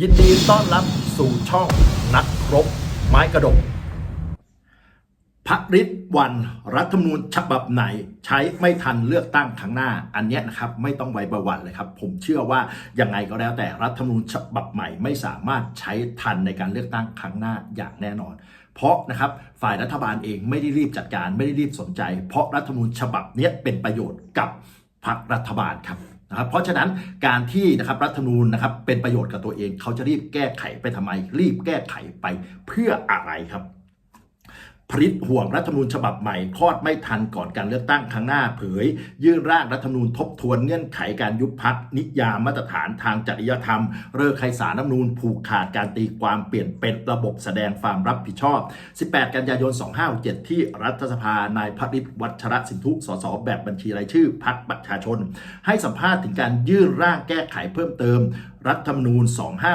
ยินดีต้อนรับสู่ช่องนักรบไม้กระดกพระฤทธิ์วันรัฐธรรมนูญฉบับไหน ใช้ไม่ทันเลือกตั้งครั้งหน้า อันนี้นะครับไม่ต้องไว้ประวัติเลยครับ ผมเชื่อว่ายังไงก็แล้วแต่รัฐธรรมนูญฉบับใหม่ไม่สามารถใช้ทันในการเลือกตั้งครั้งหน้าอย่างแน่นอน เพราะนะครับฝ่ายรัฐบาลเองไม่ได้รีบจัดการไม่ได้รีบสนใจ เพราะรัฐธรรมนูญฉบับนี้เป็นประโยชน์กับพรรครัฐบาลครับ นะครับเพราะฉะนั้นการที่นะครับรัฐธรรมนูญนะครับเป็นประโยชน์กับตัวเอง เขาจะรีบแก้ไขไปทำไม รีบแก้ไขไปเพื่ออะไรครับ พริษห่วงรัฐธรรมนูญฉบับใหม่คลอดไม่ทันก่อนการเลือกตั้งครั้งหน้าเผย ยื่นร่างรัฐธรรมนูญทบทวนเงื่อนไขการยุบพักนิยามมาตรฐานทางจริยธรรม เลิกใครสารรัฐธรรมนูญผูกขาดการตีความเปลี่ยนเป็นระบบแสดงความรับผิดชอบ 18 กันยายน 2567 ที่รัฐสภานายพริษวัชรสินทุสสแบบบัญชีรายชื่อพักประชาชน ให้สัมภาษณ์ถึงการยื่นร่างแก้ไขเพิ่มเติม รัฐธรรมนูญ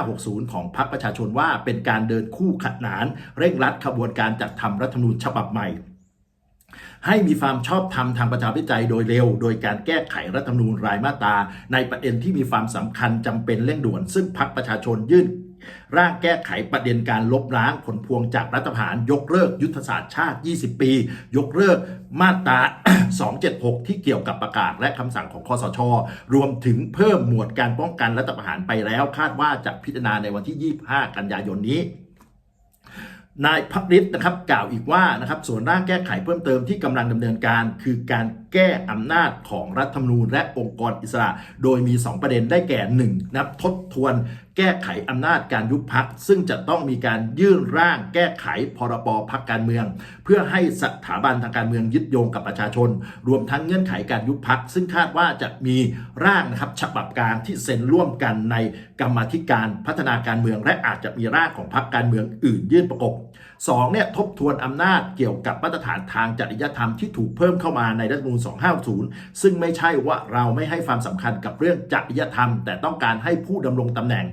2560 ของพรรคประชาชนว่าเป็นการเดินคู่ขัดนาน เร่งรัดขบวนการจัดทำรัฐธรรมนูญฉบับใหม่ ให้มีความชอบธรรมทางประชาธิปไตยโดยเร็ว โดยการแก้ไขรัฐธรรมนูญรายมาตราในประเด็นที่มีความสำคัญจำเป็นเร่งด่วน ซึ่งพรรคประชาชนยื่น ร่างแก้ไขประเด็นการลบล้างผลพวงจากรัฐประหาร ยกเลิกยุทธศาสตร์ชาติ 20 ปี ยกเลิกมาตรา 276 ที่เกี่ยวกับประกาศและคำสั่งของคอสช รวมถึงเพิ่มหมวดการป้องกันรัฐประหารไปแล้ว คาดว่าจะพิจารณาในวันที่ 25 กันยายนนี้นายพักฤทธิ์นะครับกล่าวอีกว่านะครับส่วนร่างแก้ไขเพิ่มเติมที่กำลังดำเนินการ คือการแก้อำนาจของรัฐธรรมนูญและองค์กรอิสระ โดยมี 2 ประเด็นได้แก่ 1. นับทบทวน แก้ไขอำนาจการยุบพัก ซึ่งจะต้องมีการยื่นร่างแก้ไขพรบพักการเมือง เพื่อให้สถาบันทางการเมืองยึดโยงกับประชาชน รวมทั้งเงื่อนไขการยุบพัก ซึ่งคาดว่าจะมีร่างนะครับฉบับกลางที่เซ็นร่วมกันในกรรมธิการพัฒนาการเมือง และอาจจะมีร่างของพักการเมืองอื่นยื่นประกบสองเนี่ยทบทวนอำนาจเกี่ยวกับมาตรฐานทางจริยธรรมที่ถูกเพิ่มเข้ามาในรัฐธรรมนูญ250ซึ่งไม่ใช่ว่าเราไม่ให้ความสำคัญกับเรื่องจริยธรรม แต่ต้องการให้ผู้ดำรงตำแหน่ง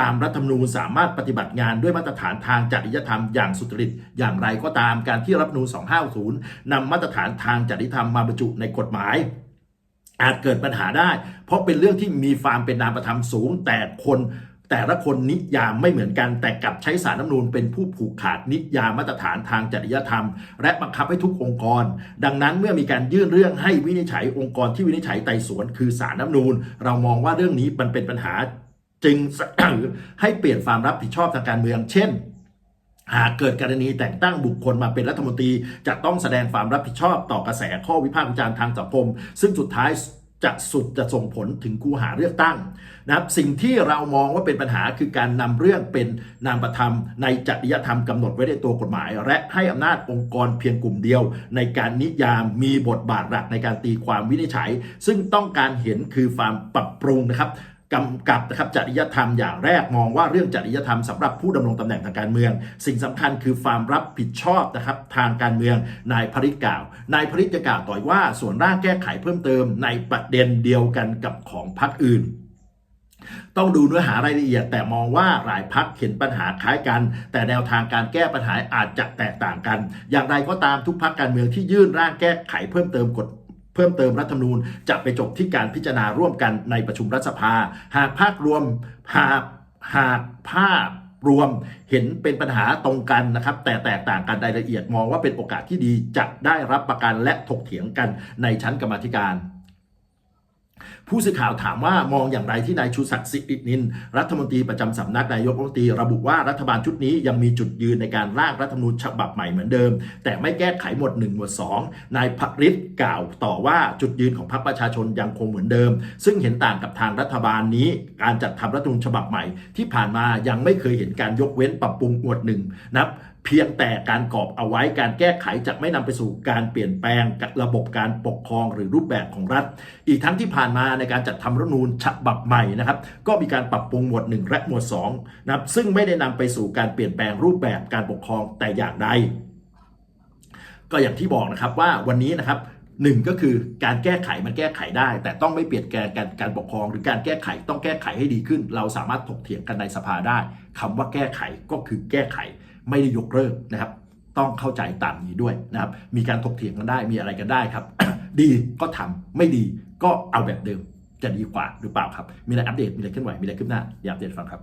ตามรัฐธรรมนูญสามารถปฏิบัติงานด้วยมาตรฐานทางจริยธรรมอย่างสุจริต อย่างไรก็ตามการที่รัฐธรรมนูญ250นำมาตรฐานทางจริยธรรมมาบรรจุในกฎหมายอาจเกิดปัญหาได้ เพราะเป็นเรื่องที่มีความเป็นนามธรรมสูง แต่คนแต่ละคนนิยามไม่เหมือนกันแต่กลับใช้สารน้ำนูนเป็นผู้ผูกขาดนิยามมาตรฐานทางจริยธรรม และบังคับให้ทุกองค์กร ดังนั้นเมื่อมีการยื่นเรื่องให้วินิจฉัยองค์กรที่วินิจฉัยไต่สวนคือสารน้ำนูนเรามองว่าเรื่องนี้มันเป็นปัญหา จึงให้เปลี่ยนความรับผิดชอบทางการเมือง เช่น หากเกิดกรณีแต่งตั้งบุคคลมาเป็นรัฐมนตรี จะต้องแสดงความรับผิดชอบต่อกระแสข้อวิพากษ์วิจารณ์ทางสังคม ซึ่งสุดท้ายจะสุดจะส่งผลถึงคูหาเลือกตั้งนะครับสิ่งที่เรามองว่าเป็นปัญหาคือการนำเรื่องเป็นนามธรรม ในจริยธรรมกำหนดไว้ในตัวกฎหมาย และให้อำนาจองค์กรเพียงกลุ่มเดียว ในการนิยามมีบทบาทหลักในการตีความวินิจฉัย ซึ่งต้องการเห็นคือความปรับปรุงนะครับ กำกับนะครับจริยธรรมอย่างแรกมองว่าเรื่องจริยธรรมสำหรับผู้ดำรงตำแหน่งทางการเมือง สิ่งสำคัญคือความรับผิดชอบนะครับทางการเมืองนายพริตกล่าวนายพริตจะกล่าวต่อยว่าส่วนร่างแก้ไขเพิ่มเติมในประเด็นเดียวกันกับของพรรคอื่นต้องดูเนื้อหารายละเอียดแต่มองว่าหลายพักเห็นปัญหาคล้ายกัน แต่แนวทางการแก้ปัญหาอาจจะแตกต่างกัน อย่างไรก็ตามทุกพักการเมืองที่ยื่นร่างแก้ไขเพิ่มเติมกฎ เพิ่มเติมรัฐธรรมนูญจะไปจบที่การพิจารณาร่วมกันในประชุมรัฐสภา หากภาครวมหากหากภาพรวมเห็นเป็นปัญหาตรงกันนะครับ แต่แตกต่างกันรายละเอียดมองว่าเป็นโอกาสที่ดีจะได้รับประกันและถกเถียงกันในชั้นกรรมธิการ ผู้สื่อข่าวถามว่ามองอย่างไรที่นายชูศักดิ์สิรินิน รัฐมนตรีประจำสำนักนายกรัฐมนตรีระบุว่ารัฐบาลชุดนี้ยังมีจุดยืนในการร่างรัฐธรรมนูญฉบับใหม่เหมือนเดิม แต่ไม่แก้ไขหมวด1หมวด2นายพริษกล่าวต่อว่าจุดยืนของพรรคประชาชนยังคงเหมือนเดิม ซึ่งเห็นต่างกับทางรัฐบาลนี้ การจัดทำรัฐธรรมนูญฉบับใหม่ ที่ผ่านมายังไม่เคยเห็นการยกเว้นปรับปรุงหมวดหนึ่งนับ เพียงแต่การกรอบเอาไว้การแก้ไขจะไม่นำไปสู่การเปลี่ยนแปลงระบบการปกครองหรือรูปแบบของรัฐ อีกทั้งที่ผ่านมาในการจัดทำรัฐนูญฉบับใหม่นะครับ ก็มีการปรับปรุงหมวด 1 และหมวด2นะครับซึ่งไม่ได้นำไปสู่การเปลี่ยนแปลงรูปแบบการปกครองแต่อย่างใดก็อย่างที่บอกนะครับว่าวันนี้นะครับหนึ่งก็คือการแก้ไขมันแก้ไขได้ แต่ต้องไม่เปลี่ยนแปลงการการปกครอง หรือการแก้ไขต้องแก้ไขให้ดีขึ้น เราสามารถถกเถียงกันในสภาได้คำว่าแก้ไขก็คือแก้ไข ไม่ได้ยกเลิกนะครับ ต้องเข้าใจตามนี้ด้วยนะครับ มีการถกเถียงกันได้มีอะไรกันได้ครับ ดีก็ทำไม่ดีก็เอาแบบเดิมจะดีกว่าหรือเปล่าครับ มีอะไรอัปเดตมีอะไรเคลื่อนไหวมีอะไรขึ้นหน้าอย่าอัปเดตฟังครับ